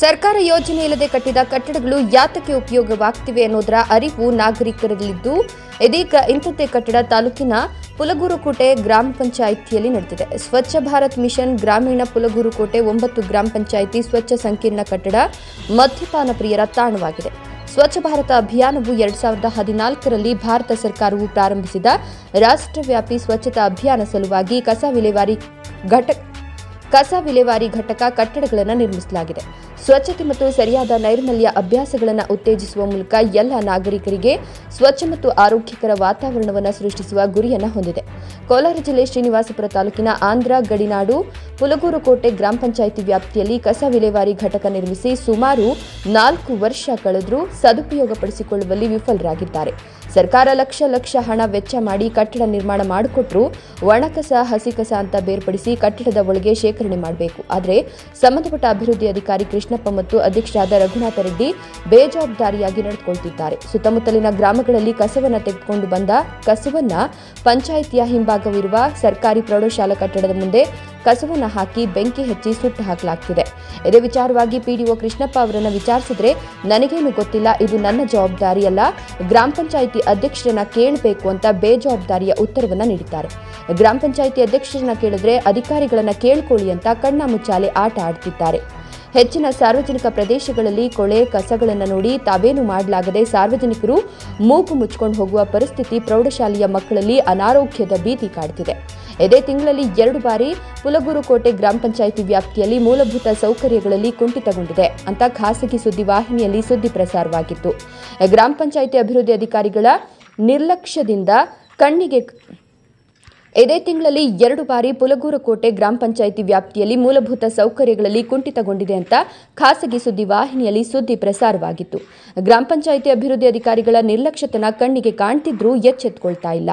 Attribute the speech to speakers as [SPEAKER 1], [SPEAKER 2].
[SPEAKER 1] ಸರ್ಕಾರ ಯೋಜನೆ ಇಲ್ಲದೆ ಕಟ್ಟಿದ ಕಟ್ಟಡಗಳು ಯಾತಕ್ಕೆ ಉಪಯೋಗವಾಗ್ತಿವೆ ಅನ್ನೋದರ ಅರಿವು ನಾಗರಿಕರಲ್ಲಿದ್ದು, ಇದೀಗ ಇಂಥದ್ದೇ ಕಟ್ಟಡ ತಾಲೂಕಿನ ಪುಲಗೂರುಕೋಟೆ ಗ್ರಾಮ ಪಂಚಾಯಿತಿಯಲ್ಲಿ ನಡೆದಿದೆ. ಸ್ವಚ್ಛ ಭಾರತ್ ಮಿಷನ್ ಗ್ರಾಮೀಣ ಪುಲಗೂರುಕೋಟೆ ಒಂಬತ್ತು ಗ್ರಾಮ ಪಂಚಾಯಿತಿ ಸ್ವಚ್ಛ ಸಂಕೀರ್ಣ ಕಟ್ಟಡ ಮದ್ಯಪಾನ ಪ್ರಿಯರ ತಾಣವಾಗಿದೆ. ಸ್ವಚ್ಛ ಭಾರತ ಅಭಿಯಾನವು ಎರಡ್ ಸಾವಿರದ ಹದಿನಾಲ್ಕರಲ್ಲಿ ಭಾರತ ಸರ್ಕಾರವು ಪ್ರಾರಂಭಿಸಿದ ರಾಷ್ಟ್ರವ್ಯಾಪಿ ಸ್ವಚ್ಛತಾ ಅಭಿಯಾನ ಸಲುವಾಗಿ ಕಸ ವಿಲೇವಾರಿ ಘಟಕ ಕಸ ವಿಲೇವಾರಿ ಘಟಕ ಕಟ್ಟಡಗಳನ್ನು ನಿರ್ಮಿಸಲಾಗಿದೆ. ಸ್ವಚ್ಛತೆ ಮತ್ತು ಸರಿಯಾದ ನೈರ್ಮಲ್ಯ ಅಭ್ಯಾಸಗಳನ್ನು ಉತ್ತೇಜಿಸುವ ಮೂಲಕ ಎಲ್ಲ ನಾಗರಿಕರಿಗೆ ಸ್ವಚ್ಛ ಮತ್ತು ಆರೋಗ್ಯಕರ ವಾತಾವರಣವನ್ನು ಸೃಷ್ಟಿಸುವ ಗುರಿಯನ್ನು ಹೊಂದಿದೆ. ಕೋಲಾರ ಜಿಲ್ಲೆ ಶ್ರೀನಿವಾಸಪುರ ತಾಲೂಕಿನ ಆಂಧ್ರ, ಗಡಿನಾಡು ಪುಲಗೂರುಕೋಟೆ ಗ್ರಾಮ ಪಂಚಾಯಿತಿ ವ್ಯಾಪ್ತಿಯಲ್ಲಿ ಕಸ ವಿಲೇವಾರಿ ಘಟಕ ನಿರ್ಮಿಸಿ ಸುಮಾರು ನಾಲ್ಕು ವರ್ಷ ಕಳೆದರೂ ಸದುಪಯೋಗಪಡಿಸಿಕೊಳ್ಳುವಲ್ಲಿ ವಿಫಲರಾಗಿದ್ದಾರೆ. ಸರ್ಕಾರ ಲಕ್ಷ ಲಕ್ಷ ಹಣ ವೆಚ್ಚ ಮಾಡಿ ಕಟ್ಟಡ ನಿರ್ಮಾಣ ಮಾಡಿಕೊಟ್ರು ಒಣಕಸ ಹಸಿಕಸ ಅಂತ ಬೇರ್ಪಡಿಸಿ ಕಟ್ಟಡದ ಒಳಗೆ ಶೇಖರಣೆ ಮಾಡಬೇಕು. ಆದರೆ ಸಂಬಂಧಪಟ್ಟ ಅಭಿವೃದ್ಧಿ ಅಧಿಕಾರಿ ಕೃಷ್ಣಪ್ಪ ಮತ್ತು ಅಧ್ಯಕ್ಷರಾದ ರಘುನಾಥ ರೆಡ್ಡಿ ಬೇಜವಾಬ್ದಾರಿಯಾಗಿ ನಡೆದುಕೊಳ್ತಿದ್ದಾರೆ ಸುತ್ತಮುತ್ತಲಿನ ಗ್ರಾಮಗಳಲ್ಲಿ ಕಸವನ್ನು ತೆಗೆದುಕೊಂಡು ಬಂದ ಕಸವನ್ನ ಪಂಚಾಯಿತಿಯ ಹಿಂಭಾಗವಿರುವ ಸರ್ಕಾರಿ ಪ್ರೌಢಶಾಲಾ ಕಟ್ಟಡದ ಮುಂದೆ ಕಸವನ್ನು ಹಾಕಿ ಬೆಂಕಿ ಹಚ್ಚಿ ಸುಟ್ಟು ಹಾಕಲಾಗ್ತಿದೆ. ಇದೇ ವಿಚಾರವಾಗಿ ಪಿಡಿಒ ಕೃಷ್ಣಪ್ಪ ಅವರನ್ನು ವಿಚಾರಿಸಿದ್ರೆ, ನನಗೇನು ಗೊತ್ತಿಲ್ಲ, ಇದು ನನ್ನ ಜವಾಬ್ದಾರಿಯಲ್ಲ, ಗ್ರಾಮ ಪಂಚಾಯಿತಿ ಅಧ್ಯಕ್ಷರನ್ನ ಕೇಳಬೇಕು ಅಂತ ಬೇಜವಾಬ್ದಾರಿಯ ಉತ್ತರವನ್ನು ನೀಡಿದ್ದಾರೆ. ಗ್ರಾಮ ಪಂಚಾಯಿತಿ ಅಧ್ಯಕ್ಷರನ್ನ ಕೇಳಿದ್ರೆ ಅಧಿಕಾರಿಗಳನ್ನ ಕೇಳ್ಕೊಳ್ಳಿ ಅಂತ ಕಣ್ಣ ಮುಚ್ಚಾಲೆ ಆಟ ಆಡ್ತಿದ್ದಾರೆ. ಹೆಚ್ಚಿನ ಸಾರ್ವಜನಿಕ ಪ್ರದೇಶಗಳಲ್ಲಿ ಕೊಳೆ, ಕಸಗಳನ್ನು ನೋಡಿ ತಾವೇನು ಮಾಡಲಾಗದೆ ಸಾರ್ವಜನಿಕರು ಮೂಗು ಮುಚ್ಕೊಂಡು ಹೋಗುವ ಪರಿಸ್ಥಿತಿ ಪ್ರೌಢಶಾಲೆಯ ಮಕ್ಕಳಲ್ಲಿ ಅನಾರೋಗ್ಯದ ಭೀತಿ ಕಾಡ್ತಿದೆ. ಇದೇ ತಿಂಗಳಲ್ಲಿ ಎರಡು ಬಾರಿ ಪುಲಗೂರುಕೋಟೆ ಗ್ರಾಮ ಪಂಚಾಯಿತಿ ವ್ಯಾಪ್ತಿಯಲ್ಲಿ ಮೂಲಭೂತ ಸೌಕರ್ಯಗಳಲ್ಲಿ ಕುಂಠಿತಗೊಂಡಿದೆ. ಅಂತ ಖಾಸಗಿ ಸುದ್ದಿವಾಹಿನಿಯಲ್ಲಿ ಸುದ್ದಿ ಪ್ರಸಾರವಾಗಿತ್ತು. ಗ್ರಾಮ ಪಂಚಾಯಿತಿ ಅಭಿವೃದ್ಧಿ ಅಧಿಕಾರಿಗಳ ನಿರ್ಲಕ್ಷ್ಯದಿಂದ ಕಣ್ಣಿಗೆ ಇದೇ ತಿಂಗಳಲ್ಲಿ ಎರಡು ಬಾರಿ ಪುಲಗೂರುಕೋಟೆ ಗ್ರಾಮ ಪಂಚಾಯಿತಿ ವ್ಯಾಪ್ತಿಯಲ್ಲಿ ಮೂಲಭೂತ ಸೌಕರ್ಯಗಳಲ್ಲಿ ಕುಂಠಿತಗೊಂಡಿದೆ ಅಂತ ಖಾಸಗಿ ಸುದ್ದಿ ವಾಹಿನಿಯಲ್ಲಿ ಸುದ್ದಿ ಪ್ರಸಾರವಾಗಿತ್ತು. ಗ್ರಾಮ ಪಂಚಾಯಿತಿ ಅಭಿವೃದ್ಧಿ ಅಧಿಕಾರಿಗಳ ನಿರ್ಲಕ್ಷ್ಯತನ ಕಣ್ಣಿಗೆ ಕಾಣ್ತಿದ್ರೂ ಎಚ್ಚೆತ್ಕೊಳ್ತಾ ಇಲ್ಲ.